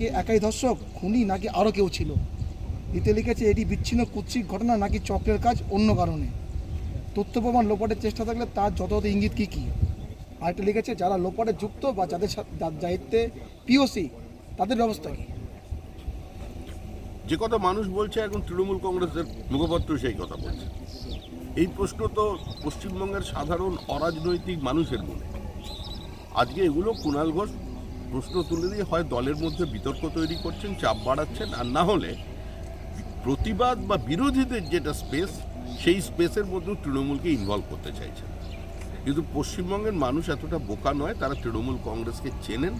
কে একাই ধর্ষক? খুনি নাকি আরও কেউ ছিল? এতে লিখেছে, এটি বিচ্ছিন্ন কুৎসিক ঘটনা নাকি চক্রের কাজ অন্য কারণে? তথ্য প্রমাণ লোপাটের চেষ্টা থাকলে তার যথাযথ ইঙ্গিত কী কী? আরেকটা লিখেছে, যারা লোপাটে যুক্ত বা যাদের দায়িত্বে পিওসি তাদের ব্যবস্থা কী? যে কথা মানুষ বলছে, এখন তৃণমূল কংগ্রেসের মুখপাত্র সেই কথা বলছে। এই প্রশ্ন তো পশ্চিমবঙ্গের সাধারণ অরাজনৈতিক মানুষের মনে। আজকে এগুলো কুণাল ঘোষ প্রশ্ন তুলে দিয়ে হয় দলের মধ্যে বিতর্ক তৈরি করছেন, চাপ বাড়াচ্ছেন, আর না হলে প্রতিবাদ বা বিরোধীদের যেটা স্পেস সেই স্পেসের মধ্যেও তৃণমূলকে ইনভলভ করতে চাইছেন। কিন্তু পশ্চিমবঙ্গের মানুষ এতটা বোকা নয়, তারা তৃণমূল কংগ্রেসকে চেনেন,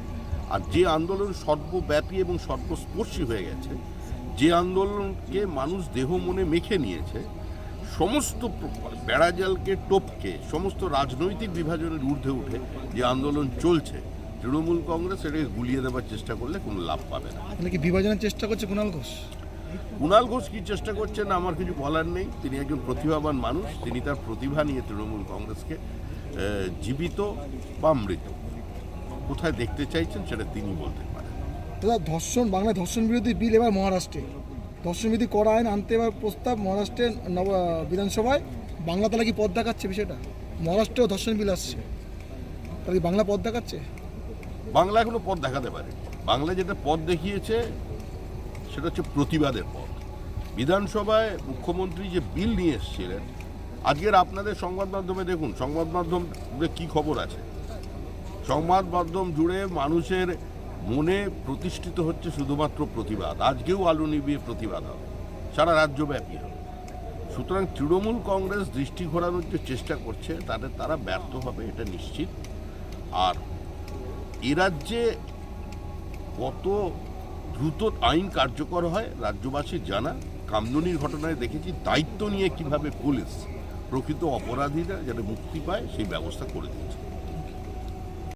আর যে আন্দোলন সর্বব্যাপী এবং সর্বস্পর্শী হয়ে গেছে, যে আন্দোলনকে মানুষ দেহ মনে মেখে নিয়েছে, সমস্ত বেড়াজালকে টপকে, সমস্ত রাজনৈতিক বিভাজনের ঊর্ধ্বে উঠে যে আন্দোলন চলছে তৃণমূল কংগ্রেস এটাকে গুলিয়ে দেওয়ার চেষ্টা করলে কোনো লাভ পাবে না। মানে কি বিভাজনের চেষ্টা করছে কুণাল ঘোষ? কুণাল ঘোষ কি চেষ্টা করছেন আমার কিছু বলার নেই। তিনি একজন প্রতিভাবান মানুষ। তিনি তার প্রতিভা নিয়ে তৃণমূল কংগ্রেসকে জীবিত বা মৃত। কোথায় দেখতে চাইছেন সেটা তিনি বলতে পারেন। দাদা ধর্ষণ বাংলায় ধর্ষণ বিরোধী বিল এবার মহারাষ্ট্রে। ধর্ষণ বিরোধী করা আইন আনতে এবার প্রস্তাব মহারাষ্ট্রের নব বিধানসভায়। বাংলা তালা কি পদ দেখাচ্ছে বিষয়টা? মহারাষ্ট্রেও ধর্ষণ বিল আসছে। তাহলে বাংলা পদ দেখাচ্ছে? বাংলা এখনও পথ দেখাতে পারে বাংলা যেটা পথ দেখিয়েছে, সেটা হচ্ছে প্রতিবাদের পথ। বিধানসভায় মুখ্যমন্ত্রী যে বিল নিয়ে এসেছিলেন, আজকের আপনাদের সংবাদ মাধ্যমে দেখুন, সংবাদ মাধ্যমে কি খবর আছে? সংবাদ মাধ্যম জুড়ে মানুষের মনে প্রতিষ্ঠিত হচ্ছে শুধুমাত্র প্রতিবাদ। আজকেও আলু নিবিয়ে প্রতিবাদ হবে। সারা রাজ্যব্যাপী হবে। সুতরাং তৃণমূল কংগ্রেস দৃষ্টি ঘোরানোর যে চেষ্টা করছে তাদের তারা ব্যর্থ হবে, এটা নিশ্চিত। আর এ রাজ্যে কত দ্রুত আইন কার্যকর হয় রাজ্যবাসীর জানা? কামদুনির ঘটনায় দেখেছি দায়িত্ব নিয়ে কীভাবে পুলিশ প্রকৃত অপরাধীরা যাতে মুক্তি পায়, সেই ব্যবস্থা করে দিয়েছে।